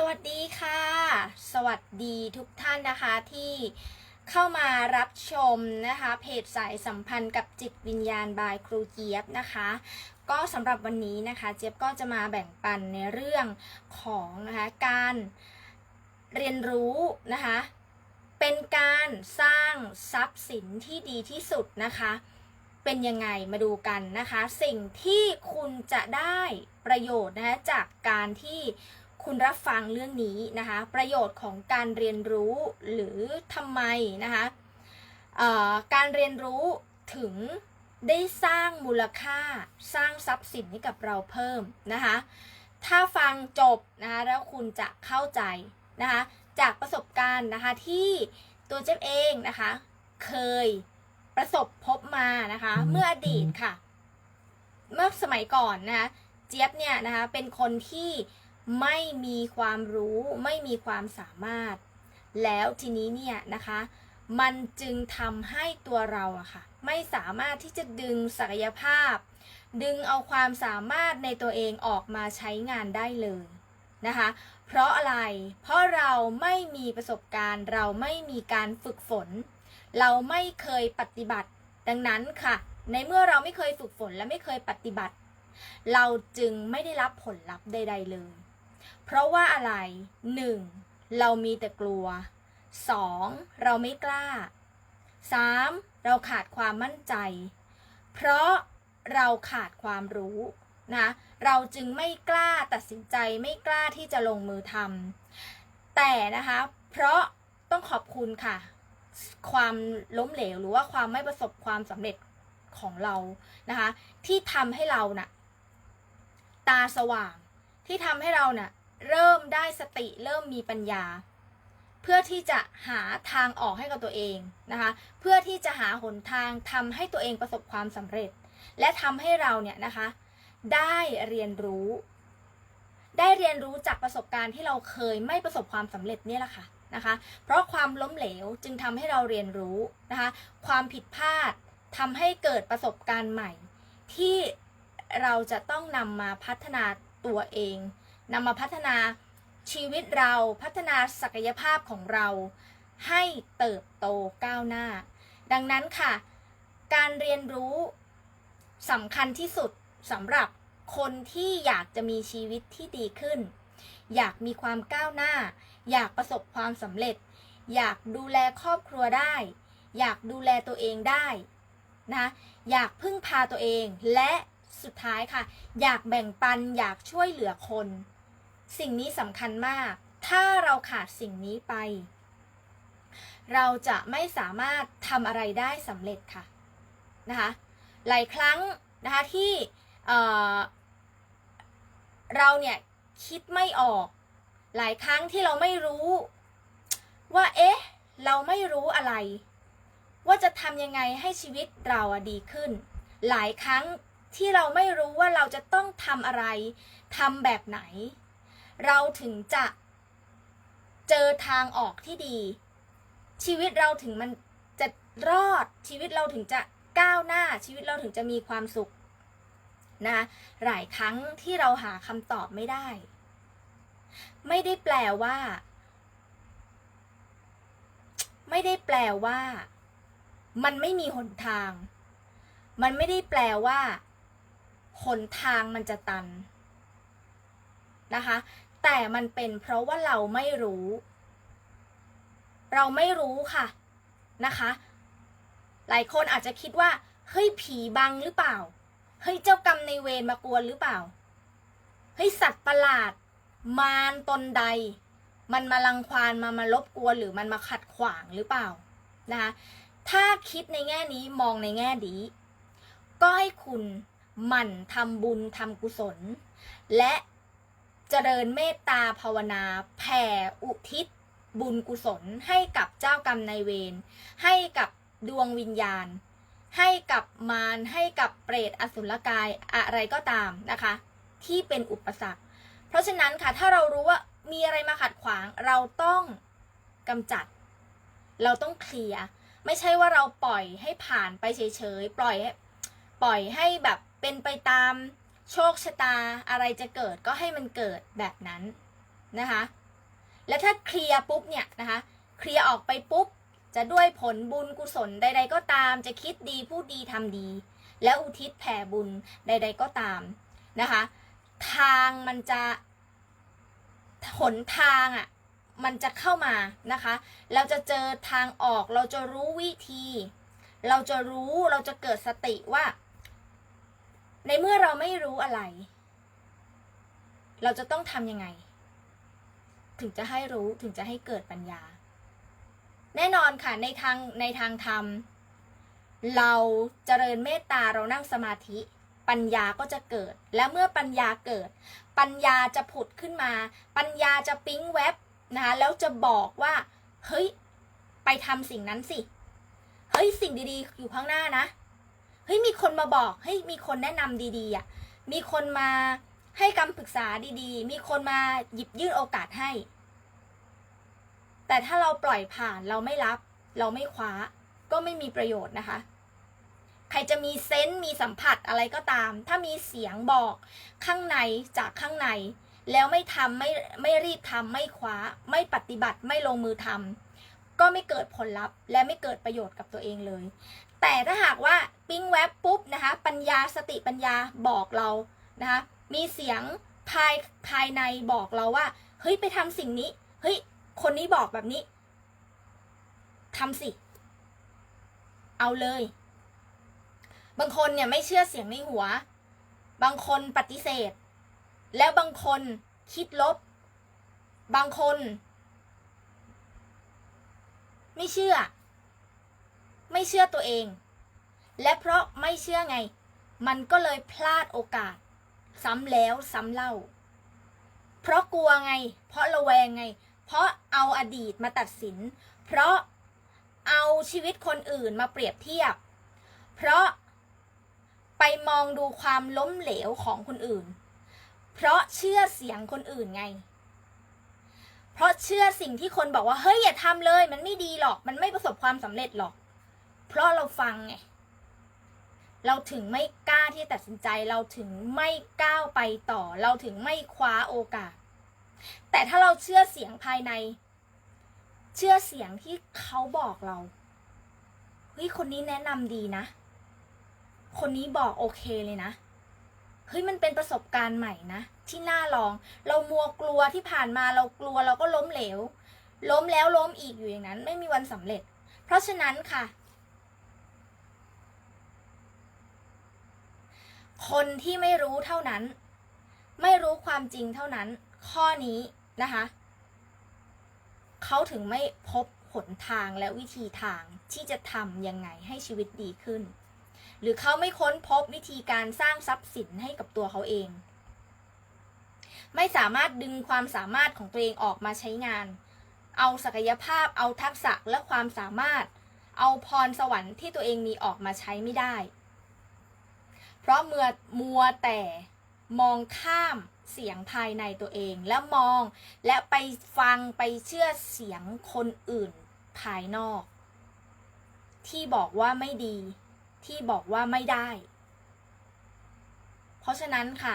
สวัสดีค่ะ สวัสดีทุกท่านนะคะที่เข้ามารับชมนะคะเพจสายสัมพันธ์กับจิตวิญญาณบายครูเจี๊ยบนะคะ ก็สำหรับวันนี้นะคะเจี๊ยบก็จะมาแบ่งปันในเรื่องของนะคะการเรียนรู้นะคะเป็นการสร้างทรัพย์สินที่ดีที่สุดนะคะ เป็นยังไงมาดูกันนะคะ สิ่งที่คุณจะได้ประโยชน์นะคะจากการที่ คุณรับฟังเรื่องนี้นะคะ ประโยชน์ของการเรียนรู้หรือทำไมนะคะเอ่อการเรียนรู้ถึงได้สร้างมูลค่าสร้างทรัพย์สินให้กับเราเพิ่มนะคะ ถ้าฟังจบนะคะแล้วคุณจะเข้าใจนะคะจากประสบการณ์นะคะที่ตัวเจ๊บเองนะคะ เคยประสบพบมานะคะ เมื่ออดีตค่ะ เมื่อสมัยก่อนนะคะเจี๊ยบเนี่ยนะคะเป็นคนที่ ไม่มีความรู้ไม่มีความสามารถ แล้วทีนี้เนี่ยนะคะ มันจึงทำให้ตัวเราอะค่ะ ไม่สามารถที่จะดึงศักยภาพ ดึงเอาความสามารถในตัวเองออกมาใช้งานได้เลยนะคะ เพราะอะไร เพราะเราไม่มีประสบการณ์ เราไม่มีการฝึกฝน เราไม่เคยปฏิบัติ ดังนั้นค่ะ ในเมื่อเราไม่เคยฝึกฝนและไม่เคยปฏิบัติ เราจึงไม่ได้รับผลลัพธ์ใด ๆ เลย เพราะว่าอะไร 1. เรามีแต่กลัว 2. เราไม่กล้า 3. เราขาดความมั่นใจ เพราะเราขาดความรู้นะเราจึงไม่กล้าตัดสินใจไม่กล้าที่จะลงมือทำแต่นะคะ เพราะต้องขอบคุณค่ะ ความล้มเหลวหรือว่าความไม่ประสบความสำเร็จของเรานะคะ ที่ทำให้เราน่ะตาสว่างที่ทำให้เราน่ะ เริ่มได้สติเริ่มมีปัญญา เพื่อที่จะหาทางออกให้กับตัวเองนะคะ เพื่อที่จะหาหนทางทำให้ตัวเองประสบความสำเร็จ และทำให้เราเนี่ยนะคะ ได้เรียนรู้ ได้เรียนรู้จากประสบการณ์ที่เราเคยไม่ประสบความสำเร็จเนี่ยแหละค่ะนะคะ เพราะความล้มเหลวจึงทำให้เราเรียนรู้นะคะ ความผิดพลาดทำให้เกิดประสบการณ์ใหม่ ที่เราจะต้องนำมาพัฒนาตัวเอง นำมาพัฒนาชีวิตเราพัฒนาศักยภาพของเรา ให้เติบโตก้าวหน้า ดังนั้นค่ะ การเรียนรู้สำคัญที่สุดสำหรับคนที่อยากจะมีชีวิตที่ดีขึ้น อยากมีความก้าวหน้า อยากประสบความสำเร็จ อยากดูแลครอบครัวได้ อยากดูแลตัวเองได้นะอยากพึ่งพาตัวเองและสุดท้ายค่ะ อยากแบ่งปันอยากช่วยเหลือคน สิ่งนี้สำคัญมาก ถ้าเราขาดสิ่งนี้ไป เราจะไม่สามารถทำอะไรได้สำเร็จค่ะนะคะหลายครั้งนะคะที่เอ่อเราเนี่ยคิดไม่ออก หลายครั้งที่เราไม่รู้ ว่าเอ๊ะ เราไม่รู้อะไร ว่าจะทำยังไงให้ชีวิตเราดีขึ้น หลายครั้งที่เราไม่รู้ว่าเราจะต้องทำอะไรทำแบบไหน เราถึงจะเจอทางออกที่ดี ชีวิตเราถึงมันจะรอดชีวิตเราถึงจะก้าวหน้าชีวิตเราถึงจะมีความสุขนะหลายครั้งที่เราหาคำตอบไม่ได้ ไม่ได้แปลว่า ไม่ได้แปลว่า มันไม่มีหนทาง มันไม่ได้แปลว่าหนทางมันจะตันนะคะ แต่มันเป็นเพราะว่าเราไม่รู้ เราไม่รู้ค่ะนะคะ หลายคนอาจจะคิดว่า เฮ้ยผีบังหรือเปล่า เฮ้ยเจ้ากรรมในเวรมากวนหรือเปล่า เฮ้ยสัตว์ประหลาด มารตนใด มันมาลังควานมามารบกวนหรือมันมาขัดขวางหรือเปล่านะคะถ้าคิดในแง่นี้มองในแง่ดี ก็ให้คุณหมั่นทำบุญทำกุศล และ เจริญเมตตาภาวนาแผ่อุทิศ บุญกุศลให้กับเจ้ากรรมนายเวรให้กับดวงวิญญาณ ให้กับมารให้กับเปรตอสุรกายอะไรก็ตามนะคะ ที่เป็นอุปสรรค เพราะฉะนั้นค่ะถ้าเรารู้ว่ามีอะไรมาขัดขวางเราต้องกำจัด เราต้องเคลียร์ไม่ใช่ว่าเราปล่อยให้ผ่านไปเฉยๆปล่อยปล่อยให้แบบเป็นไปตาม โชคชะตาอะไรจะเกิดก็ให้มันเกิดแบบนั้นนะคะ แล้วถ้าเคลียร์ปุ๊บเนี่ยนะคะ เคลียร์ออกไปปุ๊บ จะด้วยผลบุญกุศลใด ๆ ก็ตาม จะคิดดีพูดดีทำดี แล้วอุทิศแผ่บุญใด ๆ ก็ตามนะคะ ทางมันจะหนทางอะ่ะมันจะเข้ามานะคะ เราจะเจอทางออก เราจะรู้วิธี เราจะรู้ เราจะเกิดสติว่า ในเมื่อเราไม่รู้อะไร เราจะต้องทำยังไง ถึงจะให้รู้ถึงจะให้เกิดปัญญา แน่นอนค่ะในทางในทางธรรม เราเจริญเมตตาเรานั่งสมาธิปัญญาก็จะเกิด และเมื่อปัญญาเกิด ปัญญาจะผุดขึ้นมา ปัญญาจะปิ๊งแวบนะคะแล้วจะบอกว่า เฮ้ย ไปทำสิ่งนั้นสิ เฮ้ย สิ่งดีๆ อยู่ข้างหน้านะ เฮ้ยมีคนมาบอกเฮ้ยมีคนแนะนำดีๆอะมีคนมาให้คำปรึกษาดีๆ มีคนมาหยิบยื่นโอกาสให้ แต่ถ้าเราปล่อยผ่านเราไม่รับ เราไม่คว้า ก็ไม่มีประโยชน์นะคะ ใครจะมีเซนส์มีสัมผัสอะไรก็ตาม ถ้ามีเสียงบอกข้างในจากข้างใน แล้วไม่ทำไม่ไม่รีบทำไม่คว้า ไม่ปฏิบัติไม่ลงมือทำก็ไม่เกิดผลลัพธ์และไม่เกิดประโยชน์กับตัวเองเลย แต่ถ้าหากว่าปิ้งแว็บปุ๊บนะคะปัญญาสติปัญญาบอกเรานะคะมีเสียงภายภายในบอกเราว่า เฮ้ยไปทำสิ่งนี้เฮ้ยคนนี้บอกแบบนี้ทำสิ เอาเลย บางคนเนี่ยไม่เชื่อเสียงในหัว บางคนปฏิเสธ แล้วบางคนคิดลบ บางคน ไม่เชื่อ ไม่เชื่อตัวเอง และเพราะไม่เชื่อไง มันก็เลยพลาดโอกาส ซ้ำแล้วซ้ำเล่า เพราะกลัวไง เพราะระแวงไง เพราะเอาอดีตมาตัดสิน เพราะเอาชีวิตคนอื่นมาเปรียบเทียบ เพราะไปมองดูความล้มเหลวของคนอื่น เพราะเชื่อเสียงคนอื่นไง เพราะเชื่อสิ่งที่คนบอกว่า เฮ้ยอย่าทำเลย มันไม่ดีหรอก มันไม่ประสบความสำเร็จหรอก เพราะเราฟังไงเราถึงไม่กล้าที่จะตัดสินใจ เราถึงไม่ก้าวไปต่อ เราถึงไม่คว้าโอกาส แต่ถ้าเราเชื่อเสียงภายใน เชื่อเสียงที่เขาบอกเราเฮ้ยคนนี้แนะนำดีนะ คนนี้บอกโอเคเลยนะเฮ้ยมันเป็นประสบการณ์ใหม่นะที่น่าลอง เรามัวกลัวที่ผ่านมาเรากลัวเราก็ล้มเหลว ล้มแล้วล้มอีกอยู่อย่างนั้น ไม่มีวันสำเร็จ เพราะฉะนั้นค่ะ คนที่ไม่รู้เท่านั้น ไม่รู้ความจริงเท่านั้น ข้อนี้นะคะเขาถึงไม่พบหนทางและวิธีทางที่จะทำยังไงให้ชีวิตดีขึ้น หรือเขาไม่ค้นพบวิธีการสร้างทรัพย์สินให้กับตัวเขาเอง ไม่สามารถดึงความสามารถของตัวเองออกมาใช้งาน เอาศักยภาพ เอาทักษะและความสามารถ เอาพรสวรรค์ที่ตัวเองมีออกมาใช้ไม่ได้ ราะเมื่อมัวแต่มองข้ามเสียงภายในตัวเอง และมองและไปฟังไปเชื่อเสียงคนอื่นภายนอก ที่บอกว่าไม่ดี ที่บอกว่าไม่ได้ เพราะฉะนั้นค่ะ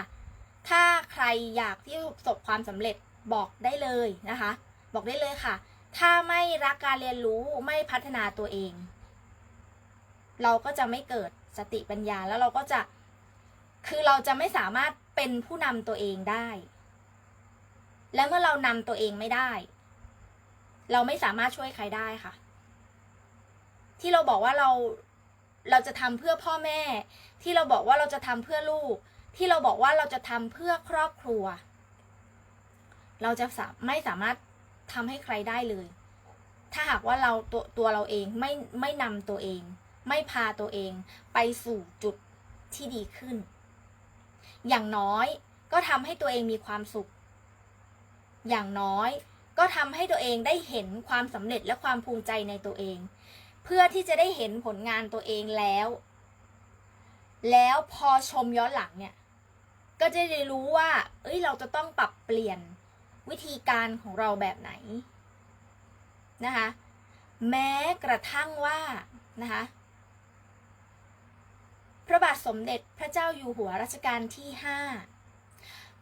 ถ้าใครอยากที่ประสบความสำเร็จบอกได้เลยนะคะ บอกได้เลยค่ะ ถ้าไม่รักการเรียนรู้ไม่พัฒนาตัวเอง เราก็จะไม่เกิดสติปัญญาแล้วเราก็จะ คือเราจะไม่สามารถเป็นผู้นำตัวเองได้ และเมื่อเรานำตัวเองไม่ได้ เราไม่สามารถช่วยใครได้ค่ะ ที่เราบอกว่าเราเราจะทำเพื่อพ่อแม่ ที่เราบอกว่าเราจะทำเพื่อลูก ที่เราบอกว่าเราจะทำเพื่อครอบครัว เราจะาไม่สามารถทำให้ใครได้เลย ถ้าหากว่าเราตัวตัวเราเองไม่ไม่นำตัวเอง ไม่พาตัวเองไปสู่จุดที่ดีขึ้น อย่างน้อยก็ทำให้ตัวเองมีความสุข อย่างน้อยก็ทำให้ตัวเองได้เห็นความสำเร็จและความภูมิใจในตัวเอง เพื่อที่จะได้เห็นผลงานตัวเองแล้ว แล้วพอชมย้อนหลังเนี่ย ก็จะได้รู้ว่า เอ้ยเราจะต้องปรับเปลี่ยนวิธีการของเราแบบไหนนะคะ แม้กระทั่งว่านะคะ พระบาทสมเด็จพระเจ้าอยู่หัวรัชกาลที่ห้า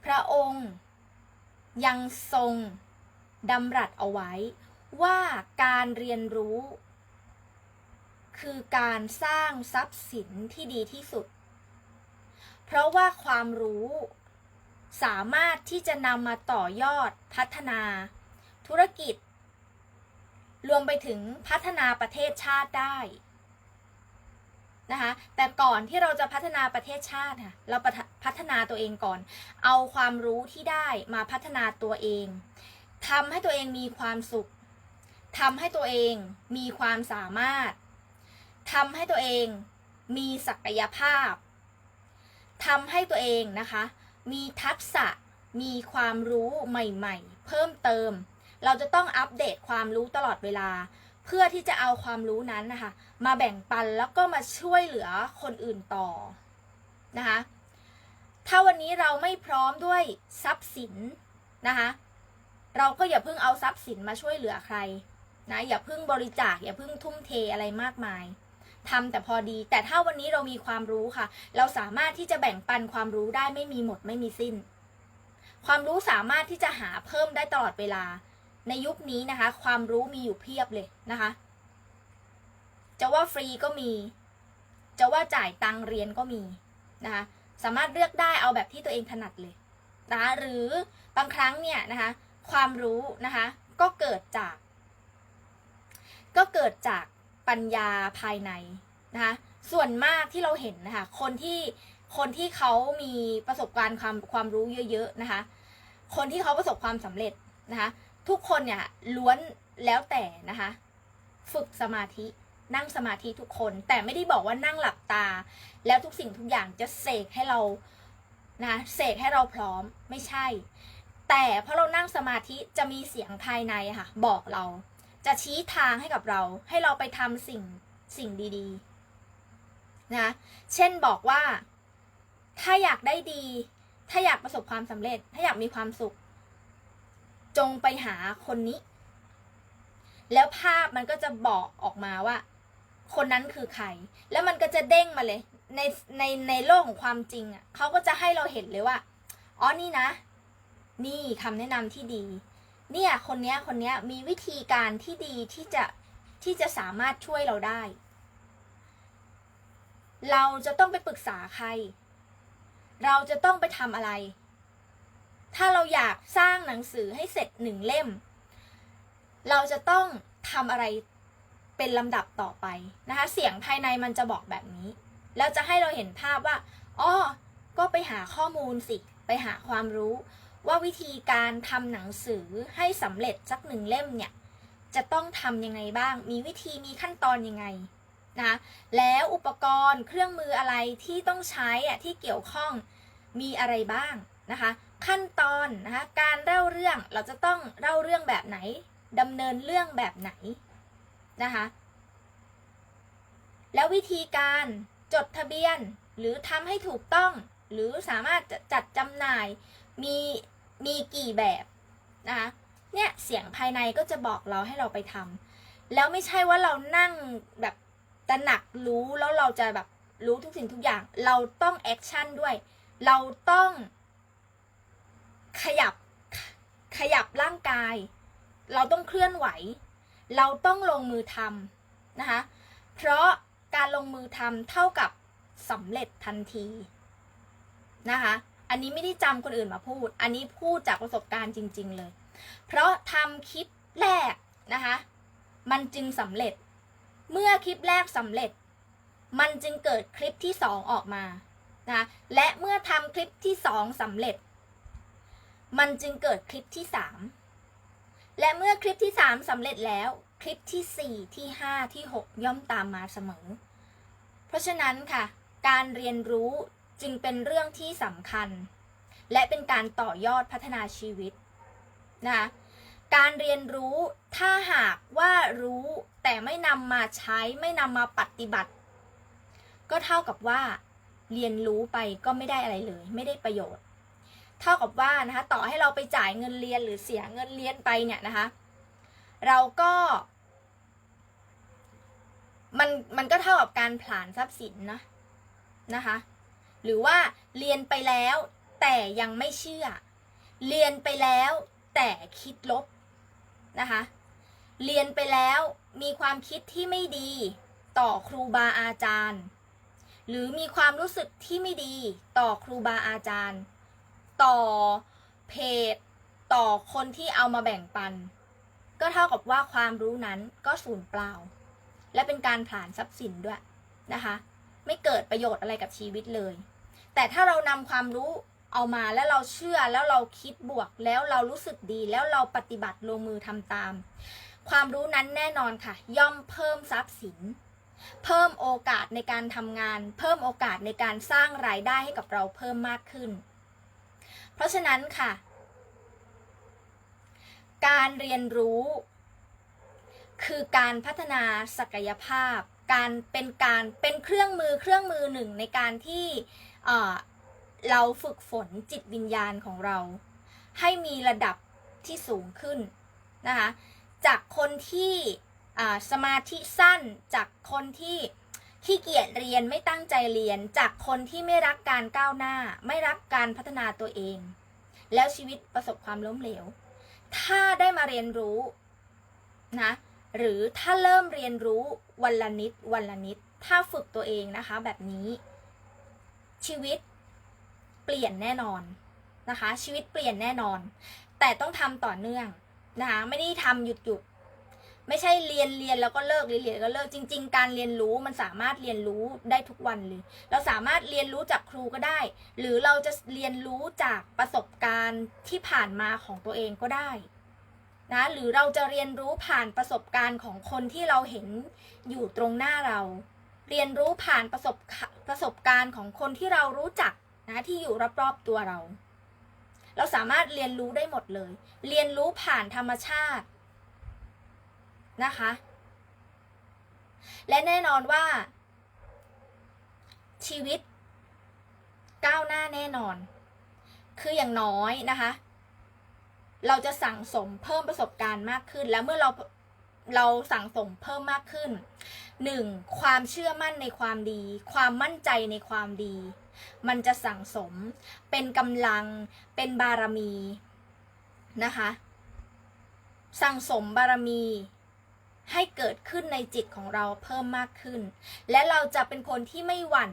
พระองค์ยังทรงดำรัสเอาไว้ว่าการเรียนรู้ คือการสร้างทรัพย์สินที่ดีที่สุด เพราะว่าความรู้สามารถที่จะนำมาต่อยอดพัฒนา ธุรกิจ รวมไปถึงพัฒนาประเทศชาติได้ นะคะ แต่ก่อนที่เราจะพัฒนาประเทศชาติค่ะ เราพัฒนาตัวเองก่อน เอาความรู้ที่ได้มาพัฒนาตัวเองทำให้ตัวเองมีความสุขทำให้ตัวเองมีความสามารถทำให้ตัวเองมีศักยภาพทำให้ตัวเองนะคะ มีทักษะ มีความรู้ใหม่ ๆ เพิ่มเติม เราจะต้องอัปเดตความรู้ตลอดเวลา เพื่อที่จะเอาความรู้นั้นนะคะ มาแบ่งปันแล้วก็มาช่วยเหลือคนอื่นต่อนะคะ ถ้าวันนี้เราไม่พร้อมด้วยทรัพย์สินนะคะ เราก็อย่าเพิ่งเอาทรัพย์สินมาช่วยเหลือใครนะอย่าเพิ่งบริจาค อย่าเพิ่งทุ่มเทอะไรมากมายทำแต่พอดี แต่ถ้าวันนี้เรามีความรู้ค่ะ เราสามารถที่จะแบ่งปันความรู้ได้ไม่มีหมดไม่มีสิ้น ความรู้สามารถที่จะหาเพิ่มได้ตลอดเวลา ในยุคนี้นะคะ ความรู้มีอยู่เพียบเลยนะคะ จะว่าฟรีก็มี จะว่าจ่ายตังค์เรียนก็มีนะคะ สามารถเลือกได้เอาแบบที่ตัวเองถนัดเลยนะคะหรือบางครั้งเนี่ยนะคะ ความรู้นะคะ ก็เกิดจาก ก็เกิดจากปัญญาภายในนะคะ ส่วนมากที่เราเห็นนะคะ คนที่คนที่เขามีประสบการณ์ความความรู้เยอะ ๆ นะคะ คนที่เขาประสบความสำเร็จนะคะ ทุกคนเนี่ยล้วนแล้วแต่นะคะ ฝึกสมาธินั่งสมาธิทุกคน แต่ไม่ได้บอกว่านั่งหลับตา แล้วทุกสิ่งทุกอย่างจะเสกให้เรานะเสกให้เราพร้อมไม่ใช่ แต่เพราะเรานั่งสมาธิจะมีเสียงภายในค่ะ บอกเรา จะชี้ทางให้กับเรา ให้เราไปทำสิ่งสิ่งดีๆนะเช่นบอกว่า ถ้าอยากได้ดี ถ้าอยากประสบความสำเร็จ ถ้าอยากมีความสุข จงไปหาคนนี้ แล้วภาพมันก็จะบอกออกมาว่า คนนั้นคือใคร แล้วมันก็จะเด้งมาเลย ในในในโลกของความจริงอะเขาก็จะให้เราเห็นเลยว่าอ๋อนี่นะ นี่คำแนะนำที่ดี เนี่ยคนเนี้ยคนเนี้ยมีวิธีการที่ดีที่จะที่จะสามารถช่วยเราได้ เราจะต้องไปปรึกษาใคร เราจะต้องไปทำอะไร ถ้าเราอยากสร้างหนังสือให้เสร็จหนึ่งเล่ม เราจะต้องทำอะไรเป็นลำดับต่อไปนะคะ เสียงภายในมันจะบอกแบบนี้ แล้วจะให้เราเห็นภาพว่าอ๋อก็ไปหาข้อมูลสิ ไปหาความรู้ ว่าวิธีการทำหนังสือให้สำเร็จสักหนึ่งเล่มเนี่ย จะต้องทำยังไงบ้าง มีวิธีมีขั้นตอนยังไงนะแล้วอุปกรณ์เครื่องมืออะไรที่ต้องใช้อะที่เกี่ยวข้องมีอะไรบ้างนะคะ ขั้นตอนนะคะการเล่าเรื่องเราจะต้องเล่าเรื่องแบบไหนดำเนินเรื่องแบบไหนนะคะแล้ววิธีการจดทะเบียนหรือทำให้ถูกต้อง หรือสามารถจ,จัดจำหน่ายมีมีกี่แบบนะคะเนี่ยเสียงภายในก็จะบอกเราให้เราไปทำแล้วไม่ใช่ว่าเรานั่งแบบตระหนักรู้แล้วเราจะแบบรู้ทุกสิ่งทุกอย่าง เราต้องแอคชั่นด้วย เราต้อง ขยับขยับร่างกาย เราต้องเคลื่อนไหว เราต้องลงมือทำนะคะ เพราะการลงมือทำเท่ากับสำเร็จทันทีนะคะ อันนี้ไม่ได้จำคนอื่นมาพูด อันนี้พูดจากประสบการณ์จริง ๆเลย เพราะทำคลิปแรกนะคะ มันจึงสำเร็จ เมื่อคลิปแรกสำเร็จ มันจึงเกิดคลิปที่สองออกมานะและเมื่อทำคลิปที่สองสำเร็จ มันจึงเกิดคลิปที่สามและเมื่อคลิปที่สามสำเร็จแล้วคลิปที่สี่ที่ห้าที่หกย่อมตามมาเสมอ เพราะฉะนั้นค่ะ การเรียนรู้จึงเป็นเรื่องที่สำคัญ และเป็นการต่อยอดพัฒนาชีวิตนะคะการเรียนรู้ถ้าหากว่ารู้แต่ไม่นำมาใช้ไม่นำมาปฏิบัติ ก็เท่ากับว่า เรียนรู้ไปก็ไม่ได้อะไรเลย ไม่ได้ประโยชน์ เท่ากับว่านะคะต่อให้เราไปจ่ายเงินเรียนหรือเสียเงินเรียนไปเนี่ยนะคะเราก็มันมันก็เท่ากับการผลาญทรัพย์สินนะนะคะหรือว่าเรียนไปแล้วแต่ยังไม่เชื่อ เรียนไปแล้วแต่คิดลบนะคะเรียนไปแล้วมีความคิดที่ไม่ดีต่อครูบาอาจารย์ หรือมีความรู้สึกที่ไม่ดีต่อครูบาอาจารย์ ต่อเพจต่อคนที่เอามาแบ่งปัน ก็เท่ากับว่าความรู้นั้นก็สูญเปล่า และเป็นการผลาญทรัพย์สินด้วยนะคะ ไม่เกิดประโยชน์อะไรกับชีวิตเลย แต่ถ้าเรานำความรู้เอามาแล้วเราเชื่อแล้วเราคิดบวกแล้วเรารู้สึกดีแล้วเราปฏิบัติลงมือทำตาม ความรู้นั้นแน่นอนค่ะ ย่อมเพิ่มทรัพย์สิน เพิ่มโอกาสในการทำงาน เพิ่มโอกาสในการสร้างรายได้ให้กับเราเพิ่มมากขึ้น เพราะฉะนั้นค่ะ การเรียนรู้ คือการพัฒนาศักยภาพ การเป็นการเป็นเครื่องมือเครื่องมือหนึ่งในการที่เราฝึกฝนจิตวิญญาณของเรา ให้มีระดับที่สูงขึ้นนะคะจากคนที่สมาธิสั้นจากคนที่ ขี้เกียจเรียนไม่ตั้งใจเรียนจากคนที่ไม่รักการก้าวหน้า ไม่รักการพัฒนาตัวเอง แล้วชีวิตประสบความล้มเหลว ถ้าได้มาเรียนรู้นะ หรือถ้าเริ่มเรียนรู้วันละนิดวันละนิด ถ้าฝึกตัวเองนะคะ แบบนี้ ชีวิตเปลี่ยนแน่นอนนะคะ ชีวิตเปลี่ยนแน่นอน แต่ต้องทำต่อเนื่องนะคะ ไม่ได้ทำหยุดหยุด ไม่ใช่เรียนเรียนแล้วก็เลิกเรียนเรียนก็เลิกจริง ๆ การเรียนรู้มันสามารถเรียนรู้ได้ทุกวันเลย เราสามารถเรียนรู้จากครูก็ได้ หรือเราจะเรียนรู้จากประสบการณ์ที่ผ่านมาของตัวเองก็ได้นะหรือเราจะเรียนรู้ผ่านประสบการณ์ของคนที่เราเห็นอยู่ตรงหน้าเรา เรียนรู้ผ่านประสบประสบการณ์ของคนที่เรารู้จักนะที่อยู่รอบๆตัวเรา เราสามารถเรียนรู้ได้หมดเลย เรียนรู้ผ่านธรรมชาติ นะคะ และแน่นอนว่า ชีวิต ก้าวหน้าแน่นอน คืออย่างน้อยนะคะ เราจะสั่งสมเพิ่มประสบการณ์มากขึ้น แล้วเมื่อเราเราสั่งสมเพิ่มมากขึ้นหนึ่งความเชื่อมั่นในความดี ความมั่นใจในความดี มันจะสั่งสม เป็นกำลัง เป็นบารมีนะคะ สั่งสมบารมี ให้เกิดขึ้นในจิตของเราเพิ่มมากขึ้น และเราจะเป็นคนที่ไม่หวั่น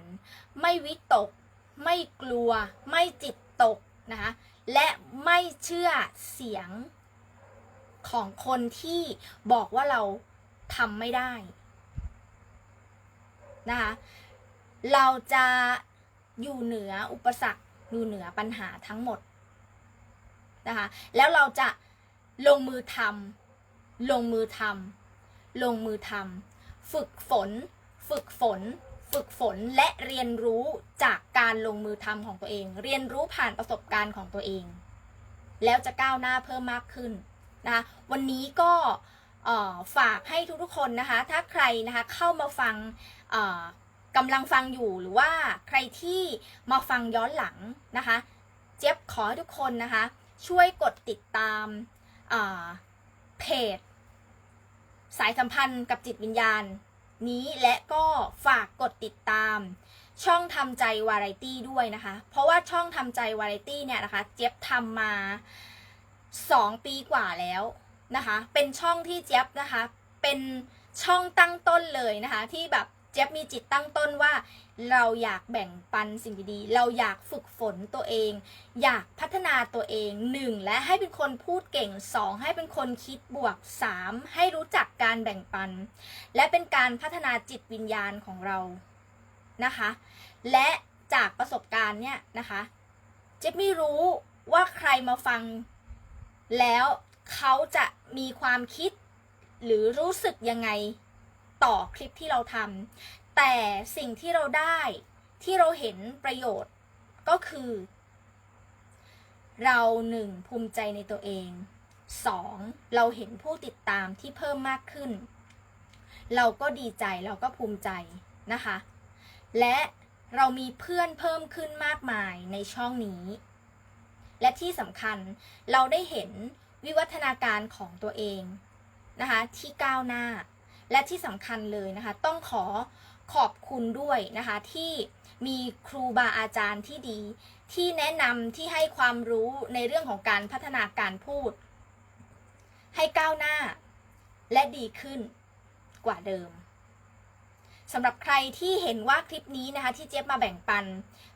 ไม่วิตก ไม่กลัว ไม่จิตตกนะคะและไม่เชื่อเสียงของคนที่บอกว่าเราทำไม่ได้นะคะเราจะอยู่เหนืออุปสรรคอยู่เหนือปัญหาทั้งหมดนะคะแล้วเราจะลงมือทำลงมือทำ ลงมือทำฝึกฝน ฝึกฝน ฝึกฝนและเรียนรู้จากการลงมือทำของตัวเอง เรียนรู้ผ่านประสบการณ์ของตัวเอง แล้วจะก้าวหน้าเพิ่มมากขึ้นนะคะวันนี้ก็ฝากให้ทุกๆคนนะคะ ถ้าใครนะคะเข้ามาฟังกำลังฟังอยู่หรือว่าใครที่มาฟังย้อนหลังนะคะ เจี๊ยบขอให้ทุกคนนะคะ ช่วยกดติดตามเพจ สายสัมพันธ์กับจิตวิญญาณ นี้และก็ฝากกดติดตาม ช่องทำใจวาไรตี้ด้วยนะคะ เพราะว่าช่องทำใจวาไรตี้เนี่ยนะคะ เจี๊ยบทำมาสองปีกว่าแล้วนะคะ เป็นช่องที่เจี๊ยบนะคะ เป็นช่องตั้งต้นเลยนะคะที่แบบ เจี๊บมีจิตตั้งต้นว่า เราอยากแบ่งปันสิ่งดีๆ เราอยากฝึกฝนตัวเอง อยากพัฒนาตัวเองหนึ่งและให้เป็นคนพูดเก่งสองให้เป็นคนคิดบวกสามให้รู้จักการแบ่งปัน และเป็นการพัฒนาจิตวิญญาณของเรานะคะ และจากประสบการณ์เนี่ยนะคะ เจ๊ไม่รู้ว่าใครมาฟัง แล้วเขาจะมีความคิดหรือรู้สึกยังไง ต่อคลิปที่เราทำแต่สิ่งที่เราได้ที่เราเห็นประโยชน์ก็คือ เราหนึ่งภูมิใจในตัวเองสองเราเห็นผู้ติดตามที่เพิ่มมากขึ้น เราก็ดีใจเราก็ภูมิใจนะคะ และเรามีเพื่อนเพิ่มขึ้นมากมายในช่องนี้ และที่สำคัญเราได้เห็นวิวัฒนาการของตัวเองนะคะที่ก้าวหน้า และที่สำคัญเลยนะคะ ต้องขอขอบคุณด้วยนะคะ ที่มีครูบาอาจารย์ที่ดี ที่แนะนำที่ให้ความรู้ในเรื่องของการพัฒนาการพูด ให้ก้าวหน้า และดีขึ้นกว่าเดิมสำหรับใครที่เห็นว่าคลิปนี้นะคะ ที่เจี๊ยบมาแบ่งปัน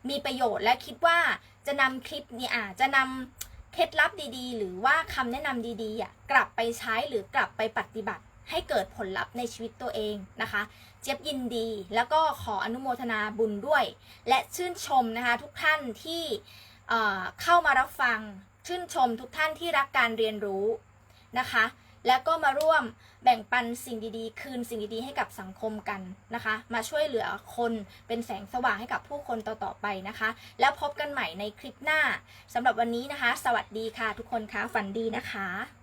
มีประโยชน์และคิดว่าจะนำคลิปนี้อาจจะนำเคล็ดลับดีๆ หรือว่าคำแนะนำดีๆอะกลับไปใช้หรือกลับไปปฏิบัติ ให้เกิดผลลัพธ์ในชีวิตตัวเองนะคะ เจี๊ยบยินดีแล้วก็ขออนุโมทนาบุญด้วย และชื่นชมนะคะทุกท่านที่เเข้ามารับฟัง ชื่นชมทุกท่านที่รักการเรียนรู้นะคะ แล้วก็มาร่วมแบ่งปันสิ่งดีๆ คืนสิ่งดีๆ ให้กับสังคมกันนะคะ มาช่วยเหลือคนเป็นแสงสว่างให้กับผู้คนต่อๆไปนะคะ แล้วพบกันใหม่ในคลิปหน้าสำหรับวันนี้นะคะ สวัสดีค่ะทุกคนคะฝันดีนะคะ